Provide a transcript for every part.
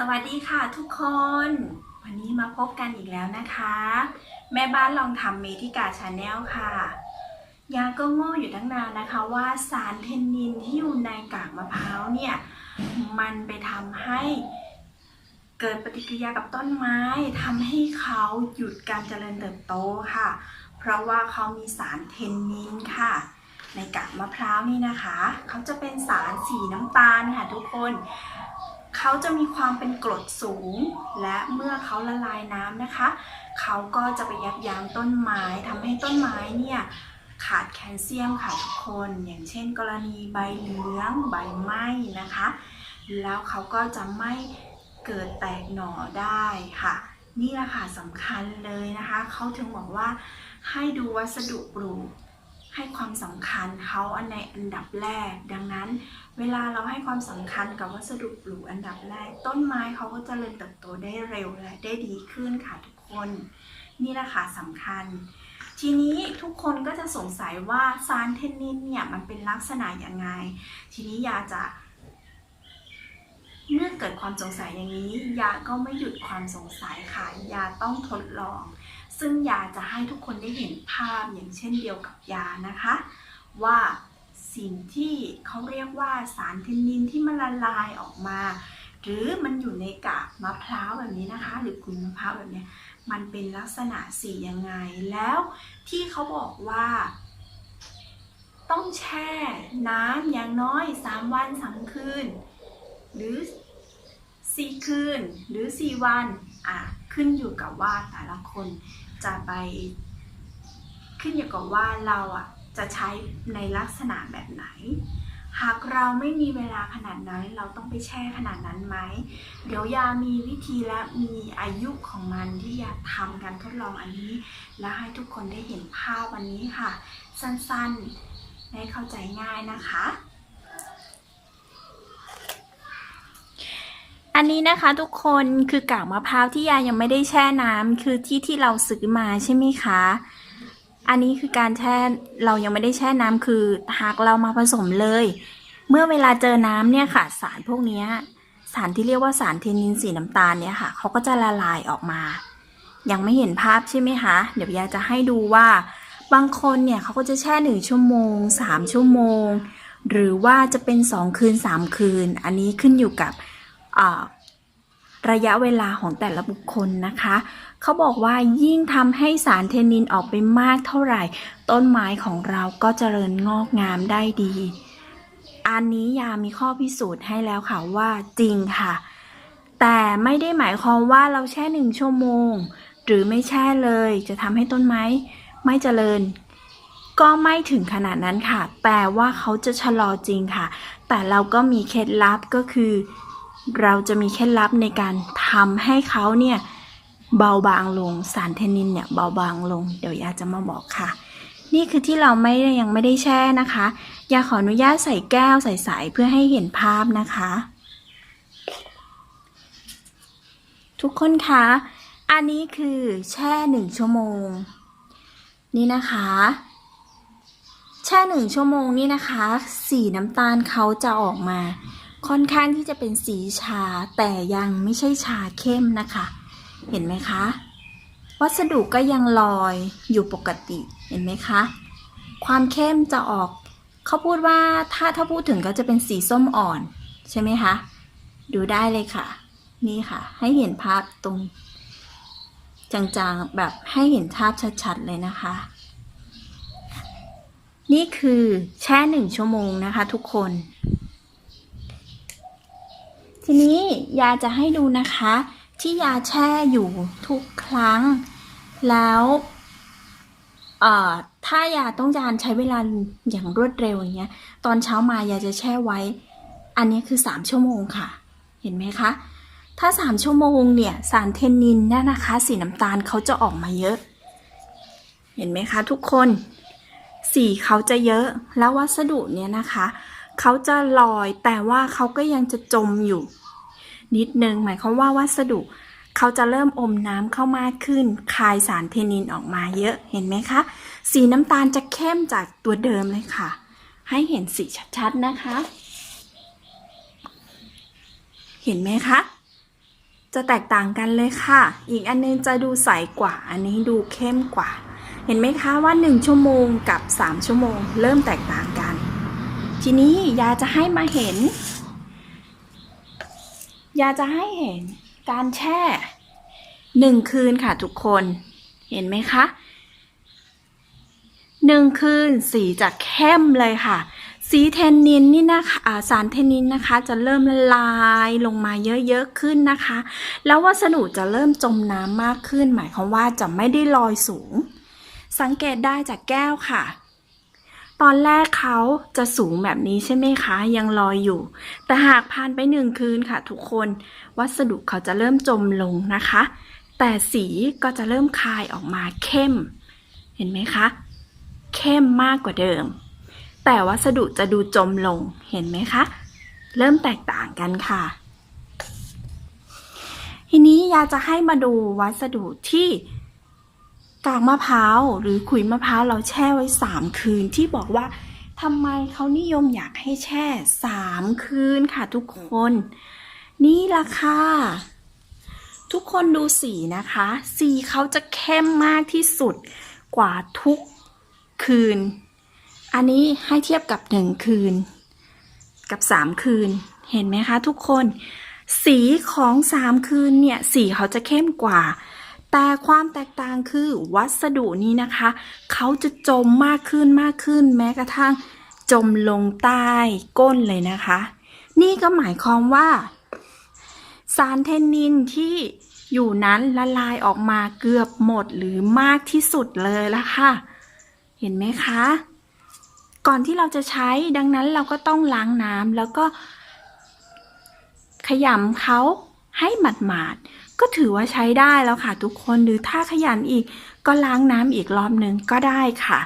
สวัสดีค่ะทุกคน วันนี้มาพบกันอีกแล้วนะคะ แม่บ้านลองทำเมทิกาชาแนลค่ะ ยาก็โง่อยู่ตั้งนานนะคะว่าสารเทนนินที่อยู่ในกากมะพร้าวเนี่ย มันไปทำให้เกิดปฏิกิริยากับต้นไม้ทำให้เขาหยุดการเจริญเติบโตค่ะ เพราะว่าเขามีสารเทนนินค่ะในกากมะพร้าวนี่นะคะ เขาจะเป็นสารสีน้ำตาลค่ะทุกคน เขาจะมีความเป็นกรดสูง และเมื่อเขาละลายน้ำนะคะ เขาก็จะไปยับยั้งต้นไม้ทำให้ต้นไม้เนี่ยขาดแคลเซียมค่ะทุกคน อย่างเช่น กรณีใบเหลืองใบไหม้นะคะ แล้วเขาก็จะไม่เกิดแตกหน่อได้ค่ะ นี่แหละค่ะสำคัญเลยนะคะ เขาถึงบอกว่าให้ดูวัสดุปลูก ให้ความสำคัญเขาอันในอันดับแรก ดังนั้น เวลาเราให้ความสำคัญกับวัสดุปลูกอันดับแรก ต้นไม้เขาก็จเจริญเติบโตได้เร็วและได้ดีขึ้นค่ะทุกคน นี่แหละค่ะสำคัญ ทีนี้ทุกคนก็จะสงสัยว่าสารเทนนินเนี่ยมันเป็นลักษณะยังไง ทีนี้ยาจะเมื่อเกิดความสงสัยอย่างนี้ ยาก็ไม่หยุดความสงสัยค่ะ ยาต้องทดลอง ซึ่งยาจะให้ทุกคนได้เห็นภาพอย่างเช่นเดียวกับยานะคะ ว่าสิ่งที่เขาเรียกว่าสารเทนนินที่มันละลายออกมา หรือมันอยู่ในกากมะพร้าวแบบนี้นะคะ หรือกุยมะพร้าวแบบนี้มันเป็นลักษณะสียังไงแล้วที่เขาบอกว่า ต้องแช่น้ำอย่างน้อย 3 วันส3คืน หรือ 4 คืนหรือ 4 วันอะขึ้นอยู่กับว่าแต่ละคน จะไปขึ้นอยู่กับว่าเราอะจะใช้ในลักษณะแบบไหน หากเราไม่มีเวลาขนาดนั้น เราต้องไปแช่ขนาดนั้นไหม เดี๋ยวยามีวิธีและมีอายุของมันที่ยาทำการทดลองอันนี้ และให้ทุกคนได้เห็นภาพวันนี้ค่ะ สั้นๆได้เข้าใจง่ายนะคะ อันนี้นะคะทุกคนคือกากมะพร้าวที่ยายังไม่ได้แช่น้ำคือที่ที่เราซื้อมาใช่ไหมคะ อันนี้คือการแช่เรายังไม่ได้แช่น้ำคือหากเรามาผสมเลย เมื่อเวลาเจอน้ำเนี่ยค่ะ สารพวกนี้สารที่เรียกว่าสารเทนินสีน้ำตาลเนี่ยค่ะเขาก็จะละลายออกมา ยังไม่เห็นภาพใช่ไหมคะเดี๋ยวยาจะให้ดูว่าบางคนเนี่ยเขาก็จะแช่หนึ่งชั่วโมงสามชั่วโมง หรือว่าจะเป็นสองคืนสามคืน อันนี้ขึ้นอยู่กับ ระยะเวลาของแต่ละบุคคลนะคะ เขาบอกว่ายิ่งทำให้สารเทนนินออกไปมากเท่าไหร่ ต้นไม้ของเราก็เจริญงอกงามได้ดี อันนี้ยามีข้อพิสูจน์ให้แล้วค่ะว่าจริงค่ะ แต่ไม่ได้หมายความว่าเราแช่หนึ่งชั่วโมง หรือไม่แช่เลยจะทำให้ต้นไม้ไม่เจริญ ก็ไม่ถึงขนาดนั้นค่ะ แต่ว่าเขาจะชะลอจริงค่ะ แต่เราก็มีเคล็ดลับก็คือ เราจะมีเคล็ดลับในการทำให้เขาเนี่ยเบาบางลงสารเทนนินเนี่ยเบาบางลง เดี๋ยวยาจะมาบอกค่ะ นี่คือที่เราไม่ยังไม่ได้แช่นะคะยาขออนุญาตใส่แก้วใส่สายเพื่อให้เห็นภาพนะคะ ทุกคนคะอันนี้คือแช่หนึ่งชั่วโมง นี่นะคะ แช่หนึ่งชั่วโมงนี่นะคะ สีน้ำตาลเขาจะออกมา ค่อนข้างที่จะเป็นสีชาแต่ยังไม่ใช่ชาเข้มนะคะ เห็นไหมคะ วัสดุก็ยังลอยอยู่ปกติเห็นไหมคะ ความเข้มจะออก เขาพูดว่าถ้าถ้าพูดถึงก็จะเป็นสีส้มอ่อน ใช่ไหมคะ ดูได้เลยค่ะ นี่ค่ะ ให้เห็นภาพตรงจางๆแบบให้เห็นภาพชัดๆเลยนะคะ นี่คือแช่หนึ่งชั่วโมงนะคะทุกคน ทีนี้ยาจะให้ดูนะคะ ที่ยาแช่อยู่ทุกครั้ง แล้วถ้ายาต้องการใช้เวลาอย่างรวดเร็วอย่างเงี้ย ตอนเช้ามายาจะแช่ไว้ อันนี้คือสามชั่วโมงค่ะ เห็นไหมคะ ถ้าสามชั่วโมงเนี่ย สารเทนนินเนี่ยนะคะ สีน้ำตาลเขาจะออกมาเยอะ เห็นไหมคะทุกคน สีเขาจะเยอะ แล้ววัสดุเนี่ยนะคะ เขาจะลอยแต่ว่าเขาก็ยังจะจมอยู่ นิดนึงหมายความว่าวัสดุเขาจะเริ่มอมน้ำเข้ามากขึ้น คายสารเทนินออกมาเยอะเห็นไหมคะ สีน้ำตาลจะเข้มจากตัวเดิมเลยค่ะ ให้เห็นสีชัดๆนะคะ เห็นไหมคะ จะแตกต่างกันเลยค่ะ อีกอันนึงจะดูใสกว่า อันนี้ดูเข้มกว่า เห็นไหมคะว่า 1 ชั่วโมงกับ 3 ชั่วโมง เริ่มแตกต่างกัน ทีนี้ยาจะให้มาเห็น ยาจะให้เห็นการแช่หนึ่งคืนค่ะทุกคน เห็นไหมคะหนึ่งคืนสีจะเข้มเลยค่ะ สีเทนนินนี่นะคะสารเทนนินนะคะ จะเริ่มละลายลงมาเยอะๆขึ้นนะคะ แล้ววัสดุจะเริ่มจมน้ำมากขึ้น หมายความว่าจะไม่ได้ลอยสูง สังเกตได้จากแก้วค่ะ ตอนแรกเขาจะสูงแบบนี้ใช่ไหมคะ ยังลอยอยู่ แต่หากผ่านไปหนึ่งคืนค่ะ ทุกคน วัสดุเขาจะเริ่มจมลงนะคะ แต่สีก็จะเริ่มคายออกมาเข้ม เห็นไหมคะ เข้มมากกว่าเดิม แต่วัสดุจะดูจมลง เห็นไหมคะ เริ่มแตกต่างกันค่ะ ทีนี้ยาจะให้มาดูวัสดุที่ กากมะพร้าวหรือขุยมะพร้าวเราแช่ไว้ 3 คืนที่บอกว่าทำไมเขานิยมอยากให้แช่ 3 คืนค่ะทุกคน นี่ละค่ะทุกคนดูสีนะคะ สีเขาจะเข้มมากที่สุดกว่าทุกคืน อันนี้ให้เทียบกับ 1 คืน กับ 3 คืนเห็นไหมคะทุกคน สีของ 3 คืนเนี่ย สีเขาจะเข้มกว่า แต่ความแตกต่างคือวัสดุนี้นะคะ เขาจะจมมากขึ้นมากขึ้น แม้กระทั่งจมลงใต้ก้นเลยนะคะ นี่ก็หมายความว่า สารเทนนินที่อยู่นั้นละลายออกมาเกือบหมดหรือมากที่สุดเลยละค่ะ เห็นไหมคะ ก่อนที่เราจะใช้ดังนั้นเราก็ต้องล้างน้ำแล้วก็ขยำเขาให้หมาดๆ ก็ถือว่าใช้ได้แล้วค่ะทุกคนหรือถ้าขยันอีกก็ล้างน้ำอีกรอบหนึ่งก็ได้ค่ะ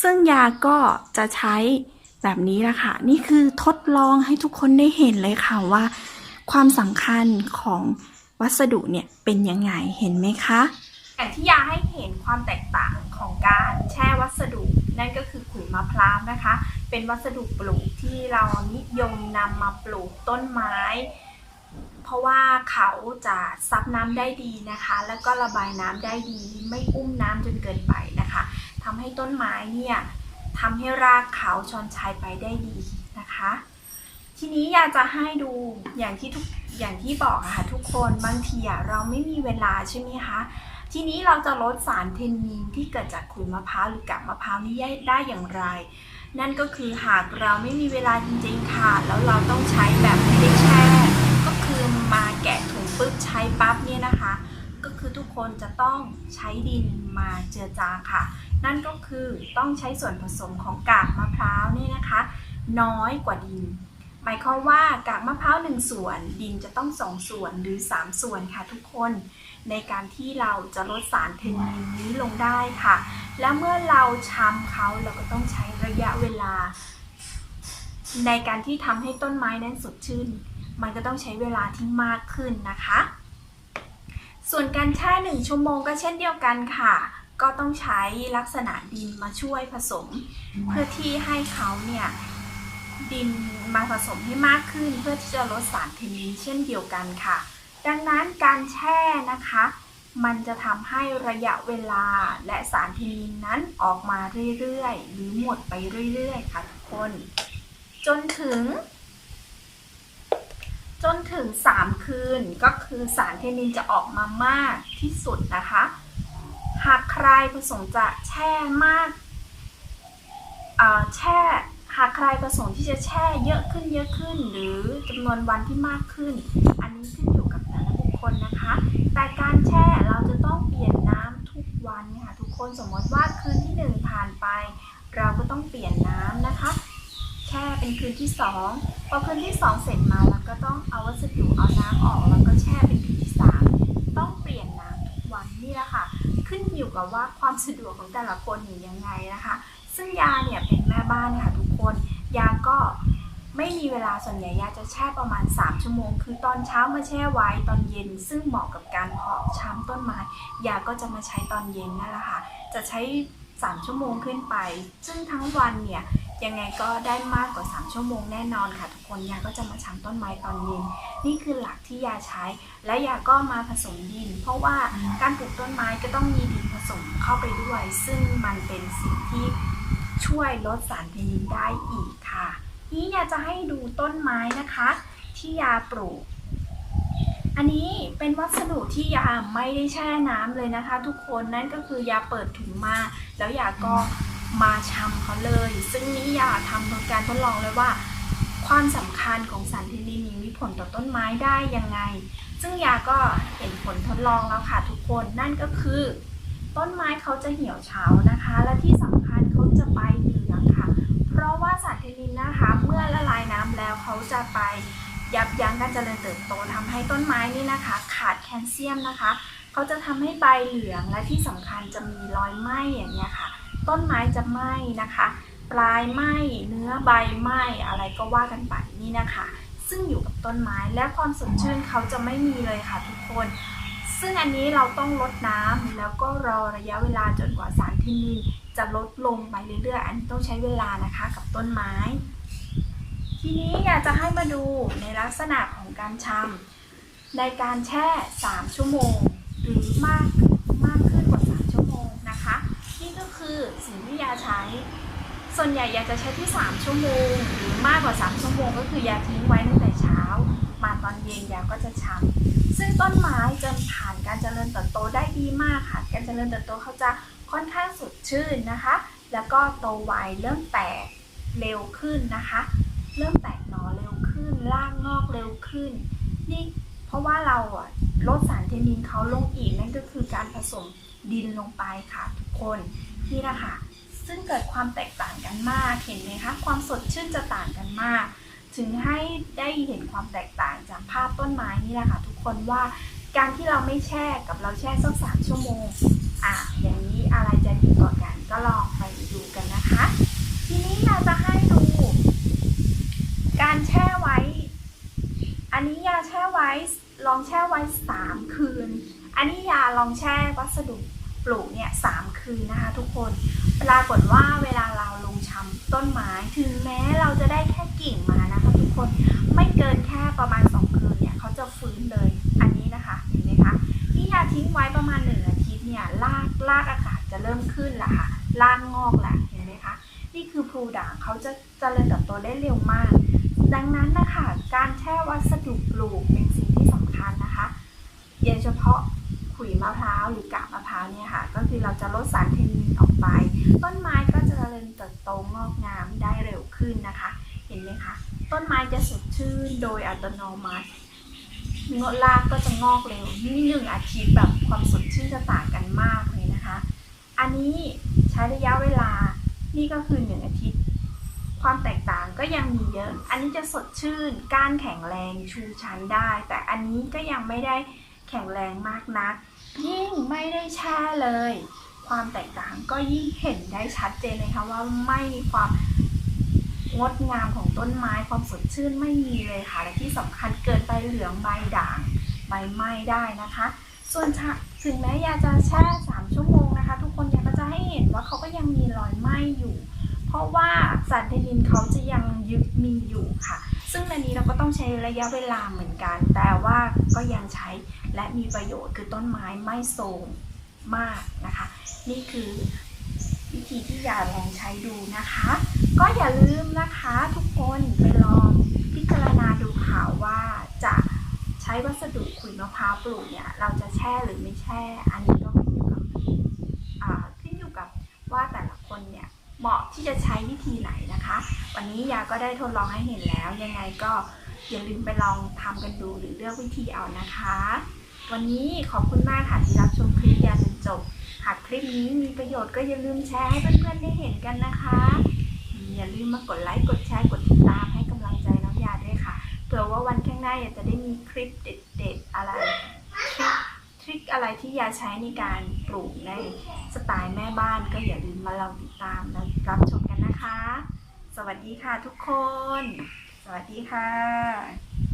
ซึ่งยาก็จะใช้แบบนี้ละค่ะ นี่คือทดลองให้ทุกคนได้เห็นเลยค่ะว่า ความสำคัญของวัสดุเนี่ยเป็นยังไงเห็นไหมคะอย่างที่ยาให้เห็นความแตกต่างของการแช่วัสดุนั่นก็คือขุยมะพร้าวนะคะ เป็นวัสดุปลูกที่เรานิยมนำมาปลูกต้นไม้ เพราะว่าเขาจะซับน้ำได้ดีนะคะ แล้วก็ระบายน้ำได้ดี ไม่อุ้มน้ำจนเกินไปนะคะทำให้ต้นไม้เนี่ยทำให้รากเขาชอนชัยไปได้ดีนะคะ ทีนี้อยากจะให้ดูอย่างที่ทุกอย่างที่บอกอะค่ะทุกคนบางทีอะเราไม่มีเวลาใช่ไหมคะทีนี้เราจะลดสารเทนนินที่เกิดจากขุยมะพร้าวหรือกากมะพร้าวนี้ได้อย่างไร นั่นก็คือหากเราไม่มีเวลาจริงๆค่ะ แล้วเราต้องใช้แบบไม่ได้แช่ มาแกะถุงปึ๊บใช้ปั๊บเนี่ยนะคะ ก็คือทุกคนจะต้องใช้ดินมาเจือจางค่ะ นั่นก็คือต้องใช้ส่วนผสมของกากมะพร้าวเนี่ยนะคะ น้อยกว่าดิน หมายความว่ากากมะพร้าวหนึ่งส่วน ดินจะต้องสองส่วนหรือสามส่วนค่ะทุกคนในการที่เราจะลดสารเทนนินนี้ลงได้ค่ะ และเมื่อเราช้ำเขาเราก็ต้องใช้ระยะเวลา ในการที่ทำให้ต้นไม้นั้นสดชื่น มันก็ต้องใช้เวลาที่มากขึ้นนะคะ ส่วนการแช่หนึ่งชั่วโมงก็เช่นเดียวกันค่ะ ก็ต้องใช้ลักษณะดินมาช่วยผสม เพื่อที่ให้เขาเนี่ยดินมาผสมให้มากขึ้น เพื่อที่จะลดสารเทนนินเช่นเดียวกันค่ะ ดังนั้นการแช่นะคะ มันจะทำให้ระยะเวลาและสารเทนนินนั้นออกมาเรื่อยๆ หรือหมดไปเรื่อยๆ ค่ะทุกคน จนถึง จนถึง 3 คืนก็คือสารเทนนินจะออกมามากที่สุดนะคะ หากใครประสงค์จะแช่มากแช่หากใครประสงค์ที่จะแช่เยอะขึ้นเยอะขึ้น หรือจำนวนวันที่มากขึ้น อันนี้ขึ้นอยู่กับแต่ละบุคคลนะคะ แต่การแช่เราจะต้องเปลี่ยนน้ำทุกวันค่ะทุกคนสมมติว่าคืนที่หนึ่งผ่านไป เราก็ต้องเปลี่ยนน้ำนะคะ ช่เป็นคืนที่สองพอคืนที่สองเสร็จมาเราก็ต้องเอาวัสดุเอาน้ำออกแล้วก็แช่เป็นคืนที่สามต้องเปลี่ยนน้ำทุกวันนี่แหละค่ะ ขึ้นอยู่กับว่าความสะดวกของแต่ละคนอยู่ยังไงนะคะ ซึ่งยาเนี่ยเป็นแม่บ้านค่ะทุกคนยาก็ไม่มีเวลาส่วนใหญ่ยาจะแช่ประมาณ 3 ชั่วโมง คือตอนเช้ามาแช่ไว้ตอนเย็น ซึ่งเหมาะกับการเพาะช้ำต้นไม้ยาก็จะมาใช้ตอนเย็นนั่นแหละค่ะ จะใช้ 3 ชั่วโมงขึ้นไป ซึ่งทั้งวันเนี่ย ยังไงก็ได้มากกว่า 3 ชั่วโมงแน่นอนค่ะ ทุกคนยาก็จะมาชำต้นไม้ตอนเย็นนี่คือหลักที่ยาใช้ และยาก็มาผสมดิน เพราะว่าการปลูกต้นไม้ก็ต้องมีดินผสมเข้าไปด้วย ซึ่งมันเป็นสิ่งที่ช่วยลดสารเคมีได้อีกค่ะ นี่ยาจะให้ดูต้นไม้นะคะ ที่ยาปลูก อันนี้เป็นวัสดุที่ยาไม่ได้แช่น้ำเลยนะคะ ทุกคนนั่นก็คือยาเปิดถุงมา แล้วยาก็ มาชำเขาเลย ซึ่งนี้ยาทำโดยการทดลองเลยว่า ความสำคัญของสารเทนีนมีผลต่อต้นไม้ได้ยังไง ซึ่งยาก็เห็นผลทดลองแล้วค่ะทุกคนนั่นก็คือ ต้นไม้เขาจะเหี่ยวเฉานะคะ และที่สำคัญเขาจะใบเหลืองค่ะ เพราะว่าสารเทนินนะคะเมื่อละลายน้ำแล้วเขาจะไปยับยั้งการเจริญเติบโตทำให้ต้นไม้นี่นะคะ ขาดแคลเซียมนะคะ เขาจะทำให้ใบเหลืองและที่สำคัญจะมีรอยไหม้อย่างเงี้ยค่ะ ต้นไม้จะไหม้นะคะ ปลายไหม้เนื้อใบไหม้อะไรก็ว่ากันไปนี่นะคะ ซึ่งอยู่กับต้นไม้และความสดชื่นเขาจะไม่มีเลยค่ะทุกคน ซึ่งอันนี้เราต้องลดน้ำแล้วก็รอระยะเวลาจนกว่าสารที่มีจะลดลงไปเรื่อยๆ อันนี้ต้องใช้เวลานะคะกับต้นไม้ ทีนี้อยากจะให้มาดูในลักษณะของการชำในการแช่ 3 ชั่วโมง หรือมากมากขึ้นกว่า 3 ชั่วโมงนะคะ นี่ก็ คือสิ่งที่ยาใช้ ส่วนใหญ่ยาจะใช้ที่ 3 ชั่วโมง หรือมากกว่า 3 ชั่วโมง ก็คือยาทิ้งไว้ตั้งแต่เช้า มาตอนเย็นยาก็จะช้ำซึ่งต้นไม้จะผ่านการเจริญเติบโตได้ดีมากค่ะ การเจริญเติบโตเขาจะค่อนข้างสดชื่นนะคะ แล้วก็โตไวเริ่มแตกเร็วขึ้นนะคะ เริ่มแตกหน่อเร็วขึ้นรากงอกเร็วขึ้น นี่เพราะว่าเราอะลดสารเทนินเขาลงอีกนั่นก็คือการผสมดินลงไปค่ะทุกคน นี่นะคะ ซึ่งเกิดความแตกต่างกันมาก เห็นไหมคะ ความสดชื่นจะต่างกันมาก ถึงให้ได้เห็นความแตกต่างจากภาพต้นไม้นี่แหละค่ะทุกคนว่าการที่เราไม่แช่กับเราแช่สักสามชั่วโมง อะ อย่างนี้อะไรจะดีกว่ากัน ก็ลองไปดูกันนะคะ ทีนี้เราจะให้ดู การแช่ไว้ อันนี้ยาแช่ไว้ ลองแช่ไว้สามคืน อันนี้ยาลองแช่วัสดุ ปลูกเนี่ยสามคืนนะคะทุกคนปรากฏว่าเวลาเราลงชำต้นไม้ถึงแม้เราจะได้แค่กิ่งมานะคะทุกคนไม่เกินแค่ประมาณสองคืนเนี่ยเขาจะฟื้นเลยอันนี้นะคะเห็นไหมคะที่ยาทิ้งไว้ประมาณหนึ่งอาทิตย์เนี่ยรากรากอากาศจะเริ่มขึ้นละค่ะรากงอกแหละเห็นไหมคะนี่คือพลูด่างเขาจะเจริญเติบโตได้เร็วมาก ดังนั้นนะคะการแช่วัสดุปลูกเป็นสิ่งที่สำคัญนะคะโดยเฉพาะขุยมะพร้าวหรือกาบมะพร้าวเนี่ย คือเราจะลดสารเคมีออกไป ต้นไม้ก็จะเจริญเติบโตงอกงามได้เร็วขึ้นนะคะ เห็นไหมคะต้นไม้จะสดชื่นโดยอัตโนมัติงอกรากก็จะงอกเร็วนี่หนึ่งอาทิตย์แบบความสดชื่นจะต่างกันมากเลยนะคะ อันนี้ใช้ระยะเวลานี่ก็คือหนึ่งอาทิตย์ ความแตกต่างก็ยังมีเยอะ อันนี้จะสดชื่นก้านแข็งแรงชูชันได้ แต่อันนี้ก็ยังไม่ได้แข็งแรงมากนัก ยิ่งไม่ได้แช่เลย ความแตกต่างก็ยิ่งเห็นได้ชัดเจนเลยค่ะว่าไม่มีความงดงามของต้นไม้ความสดชื่นไม่มีเลยค่ะ และที่สำคัญเกิดใบเหลืองใบด่างใบไหม้ได้นะคะ ส่วนถึงแม้ยาจะแช่ 3 ชั่วโมงนะคะ ทุกคนยาก็จะให้เห็นว่าเขาก็ยังมีรอยไหม้อยู่ เพราะว่าสารเทนินเขาจะยังยึดมีอยู่ค่ะ ซึ่งในนี้เราก็ต้องใช้ระยะเวลาเหมือนกัน แต่ว่าก็ยังใช้ และมีประโยชน์คือต้นไม้ไม่โทรมมากนะคะ นี่คือวิธีที่อยากลองใช้ดูนะคะ ก็อย่าลืมนะคะทุกคนไปลองพิจารณาดูค่ะว่าจะใช้วัสดุขุยมะพร้าวปลูกเนี่ยเราจะแช่หรือไม่แช่ อันนี้ก็ขึ้นอยู่กับขึ้นอยู่กับว่าแต่ละคนเนี่ยเหมาะที่จะใช้วิธีไหนนะคะ วันนี้ยาก็ได้ทดลองให้เห็นแล้ว ยังไงก็อย่าลืมไปลองทำกันดูหรือเลือกวิธีเอานะคะ วันนี้ขอบคุณมากค่ะที่รับชมคลิปยาจนจบ หากคลิปนี้มีประโยชน์ก็อย่าลืมแชร์ให้เพื่อนๆได้เห็นกันนะคะ อย่าลืมมากดไลค์ กดแชร์ กดติดตามให้กำลังใจน้องยาด้วยค่ะ เผื่อว่าวันข้างหน้าอยากจะได้มีคลิปเด็ดๆอะไรทริคทริคอะไรที่ยาใช้ในการปลูกในสไตล์แม่บ้านก็อย่าลืมมาลองติดตามและรับชมกันนะคะ สวัสดีค่ะทุกคน สวัสดีค่ะ